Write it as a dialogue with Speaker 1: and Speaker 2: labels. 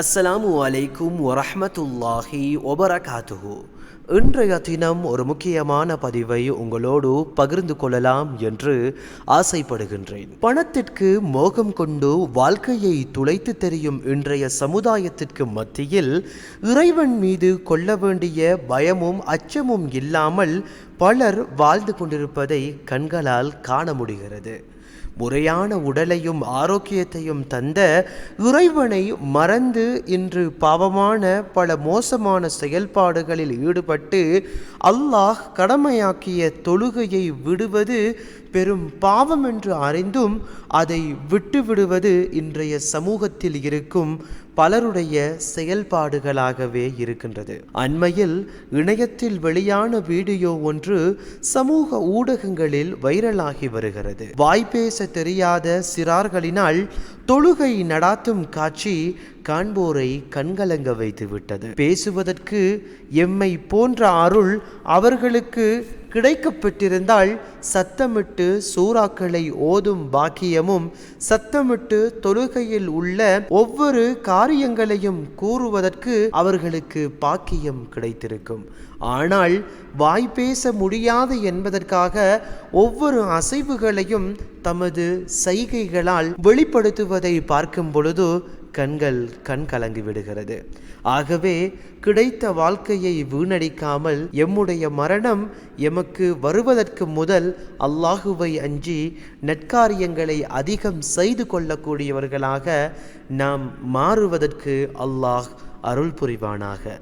Speaker 1: அஸ்ஸலாமு அலைக்கும் வரஹ்மத்துல்லாஹி வபரகாத்துஹு. இன்றைய தினம் ஒரு முக்கியமான பதிவை உங்களோடு பகிர்ந்து கொள்ளலாம் என்று ஆசைப்படுகின்றேன். பணத்திற்கு மோகம் கொண்டு வாழ்க்கையை துளைத்து தெரியும் இன்றைய சமுதாயத்திற்கு மத்தியில் இறைவன் மீது கொள்ள வேண்டிய பயமும் அச்சமும் இல்லாமல் பலர் வாழ்ந்து கொண்டிருப்பதை கண்களால் காண முடிகிறது. முறையான உடலையும் ஆரோக்கியத்தையும் தந்த இறைவனை மறந்து இன்று பாவமான பல மோசமான செயல்பாடுகளில் ஈடுபட்டு அல்லாஹ் கடமையாக்கிய தொழுகையை விடுவது பெரும் பாவம் என்று அறிந்தும் அதை விட்டுவிடுவது இன்றைய சமூகத்தில் இருக்கும் பலருடைய செயல்பாடுகளாகவே இருக்கின்றது. அண்மையில் இணையத்தில் வெளியான வீடியோ ஒன்று சமூக ஊடகங்களில் வைரலாகி வருகிறது. வாய்ப்பேச தெரியாத சிறார்களினால் தொழுகை நடாத்தும் காட்சி காண்போரை கண்கலங்க வைத்து விட்டது பேசுவதற்கு எம்மை போன்ற அருள் அவர்களுக்கு கிடைக்கப்பெற்றிருந்தால் சத்தமிட்டு சூறாக்களை ஓதும் பாக்கியமும் சத்தமிட்டு தொழுகையில் உள்ள ஒவ்வொரு காரியங்களையும் கூறுவதற்கு அவர்களுக்கு பாக்கியம் கிடைத்திருக்கும். ஆனால் வாய் பேச முடியாது என்பதற்காக ஒவ்வொரு அசைவுகளையும் தமது சைகைகளால் வெளிப்படுத்துவதை பார்க்கும் பொழுது கண்கள் கண் கலங்கி விடுகிறது. ஆகவே கிடைத்த வாழ்க்கையை வீணடிக்காமல் எம்முடைய மரணம் எமக்கு வருவதற்கு முதல் அல்லாஹுவை அஞ்சி நற்காரியங்களை அதிகம் செய்து கொள்ளக்கூடியவர்களாக நாம் மாறுவதற்கு அல்லாஹ் அருள் புரிவானாக.